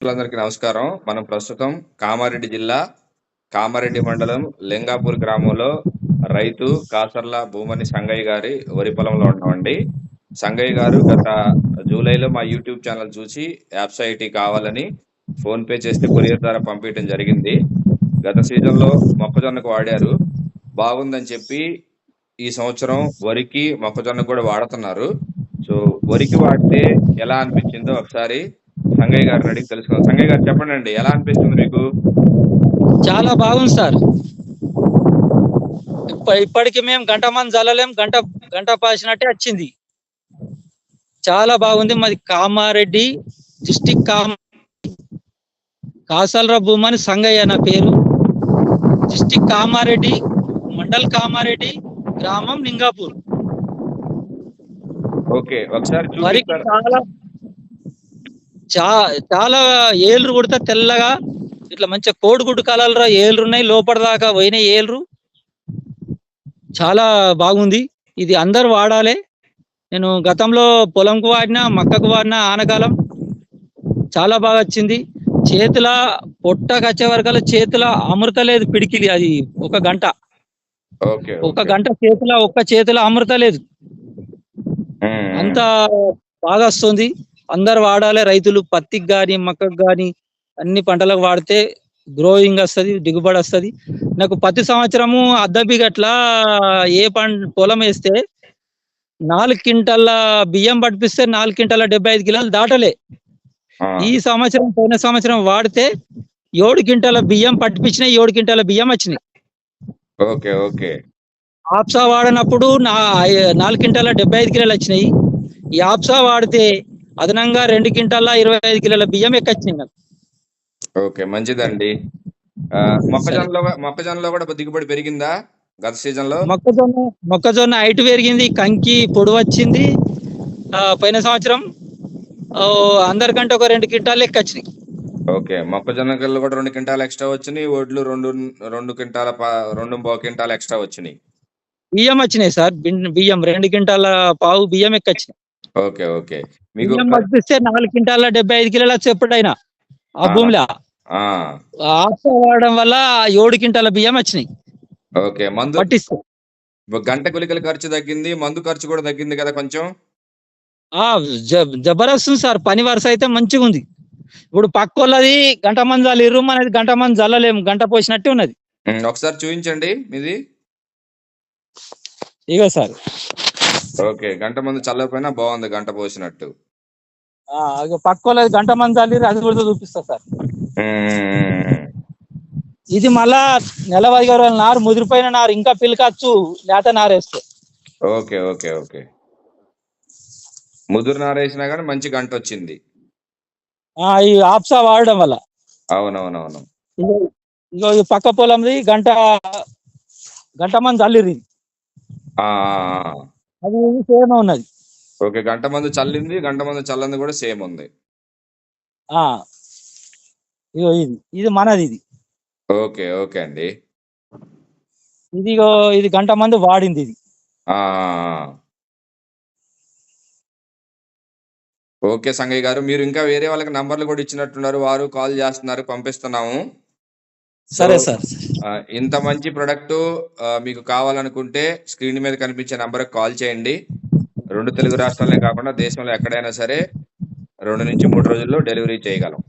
అందరికీ నమస్కారం. మనం ప్రస్తుతం కామారెడ్డి జిల్లా కామారెడ్డి మండలం లింగాపూర్ గ్రామంలో రైతు కాసర్ల భూమని సంగయ్య గారి వరి పొలంలో ఉన్నామండి సంగయ్య గారు గత జూలైలో మా యూట్యూబ్ ఛానల్ చూసి యాప్స్ కావాలని ఫోన్ పే చేస్తే కొరియర్ ద్వారా పంపించడం జరిగింది. గత సీజన్లో మొక్కజొన్నకు వాడారు. బాగుందని చెప్పి ఈ సంవత్సరం వరికి మొక్కజొన్న కూడా వాడుతున్నారు. సో వరికి వాడితే ఎలా అనిపించిందో ఒకసారి సంగయ్య గారిని అడిగి తెలుసుకుందాం. సంగయ్య గారు చెప్పండి అండి ఎలా అనిపిస్తుంది మీకు? చాలా బాగుంది సార్. ఇప్ప- ఇప్పటికి మేము గంట మంది చల్లలేం గంట గంట పాసినట్టే వచ్చింది. చాలా బాగుంది మాది కామారెడ్డి డిస్టిక్ కామ కాసల్రా భూమని సంగయ్య నా పేరు. డిస్టిక్ కామారెడ్డి మండల్ కామారెడ్డి గ్రామం లింగాపూర్. ఓకే ఒకసారి చాలా చా చాలా ఏళ్ళు కొడితే తెల్లగా ఇట్లా మంచిగా కోడిగుడ్డు కలర్లో ఏళ్ళు ఉన్నాయి లోపల దాకా పోయినాయి ఏళ్ళు చాలా బాగుంది. ఇది అందరు వాడాలి. నేను గతంలో పొలంకు వాడినా మక్కకు వాడినా ఆనకాలం చాలా బాగా వచ్చింది. చేతుల పొట్టకు వచ్చే వరకల్లా చేతుల అమృతలేదు పిడికిలి అది ఒక గంట. ఒక గంట చేతుల ఒక్క చేతుల అమృతలేదు అంత బాగా వస్తుంది. అందరు వాడాలి రైతులు పత్తికి గాని మక్కకు గాని అన్ని పంటలకు వాడితే గ్రోయింగ్ వస్తది దిగుబడి వస్తది. నాకు ప్రతి సంవత్సరము అద్దబి గట్ల ఏ పం పొలం వేస్తే నాలుగు క్వింటాల బియ్యం పట్టిస్తే నాలుగు క్వింటాల డెబ్బై ఐదు కిలోలు దాటలే. ఈ సంవత్సరం పోయిన సంవత్సరం వాడితే ఏడు క్వింటాల బియ్యం పట్టిపించిన ఏడు క్వింటాల బియ్యం వచ్చినాయి. Okay okay. ఆప్సా వాడినప్పుడు నా నాలుగు క్వింటాల డెబ్బై ఐదు కిలోలు వచ్చినాయి. ఈ ఆప్సా వాడితే అదనంగా రెండు క్వింటాల ఇరవై ఐదు కిలోల బియ్యం ఎక్కొచ్చినాయి నాకు ఓకే మంచిదండి. మొక్కజొన్నలో మొక్కజొన్నలో కూడా దిగుబడి పెరిగిందా గత సీజన్లో మొక్కజొన్న మొక్కజొన్న హైట్ పెరిగింది కంకి పొడి వచ్చింది. పోయిన సంవత్సరం అందరికంటే ఒక రెండు క్వింటాలు ఎక్కొచ్చినాయి. ఓకే మొక్కజొన్న గిళ్ళు కూడా రెండు క్వింటాలు ఎక్స్ట్రా వచ్చినాయి వడ్లు రెండు రెండు క్వింటాల రెండు పావు క్వింటాలు ఎక్స్ట్రా వచ్చినాయి. బియ్యం వచ్చినాయి సార్ బియ్యం రెండు క్వింటాల పావు బియ్యం ఎక్కొచ్చినాయి. Okay okay. మీకు బియ్యం పట్టిస్తే నాలుగు క్వింటాల డెబ్బై ఐదు కిలోలు వచ్చి ఎప్పుడైనా ఆ ఆ. భూమిలో. ఆ, వాడడం వల్ల ఏడు క్వింటాల బియ్యం వచ్చినాయి. ఓకే మందు పట్టిస్తే. గంట గులికల ఖర్చు తగ్గింది మందు ఖర్చు కూడా తగ్గింది కదా కొంచెం? ఆ జ- జబర్దస్త్ ఉంది సార్ పని వరుస అయితే మంచిగా ఉంది. ఇప్పుడు పక్క వాళ్ళది గంట మంది చల్లిర్రు మనది గంట మంది చల్లలేము గంట పోసినట్టే ఉన్నది. ఒకసారి చూపించండి మీది. ఇగో సార్. ఓకే గంట మంది చల్లకపోయినా బాగుంది గంట పోసినట్టు. ఆ, ఇగో పక్క వాళ్ళది గంట మంది చల్లిర్రు అది కూడా చూపిస్తా సార్. ఇది మళ్ళా నెల పదిహేను రోజుల నారు ముదిరిపోయిన నారు ఇంకా పిలకచ్చు లేత నారేస్తే ఓకే ఓకే ఓకే. ముదురు నారేసినా కానీ మంచి గంట వచ్చింది. ఈ ఆప్సా వాడడం వల్ల. అవునవునవును. ఇగో ఈ పక్క పొలంది గంట గంట మంది ఇది. ఆ, ఆ. అది సేమ్ ఉన్నది. ఓకే గంట మంది చల్లింది గంట మంది చల్లంది కూడా సేమ్ ఉంది. ఆ. ఇగో ఇది ఇది మనది ఇది. ఓకే ఓకే అండి. ఇది ఇది గంట మంది వాడింది ఇది. ఓకే సంగయ్య గారు మీరు ఇంకా వేరే వాళ్ళకి నంబర్లు కూడా ఇచ్చినట్టున్నారు వారు కాల్ చేస్తున్నారు పంపిస్తున్నాము. సరే సార్. ఇంత మంచి ప్రొడక్ట్ మీకు కావాలనుకుంటే స్క్రీన్ మీద కనిపించే నంబర్కి కాల్ చేయండి. రెండు తెలుగు రాష్ట్రాలే కాకుండా దేశంలో ఎక్కడైనా సరే రెండు నుంచి మూడు రోజుల్లో డెలివరీ చేయగలం.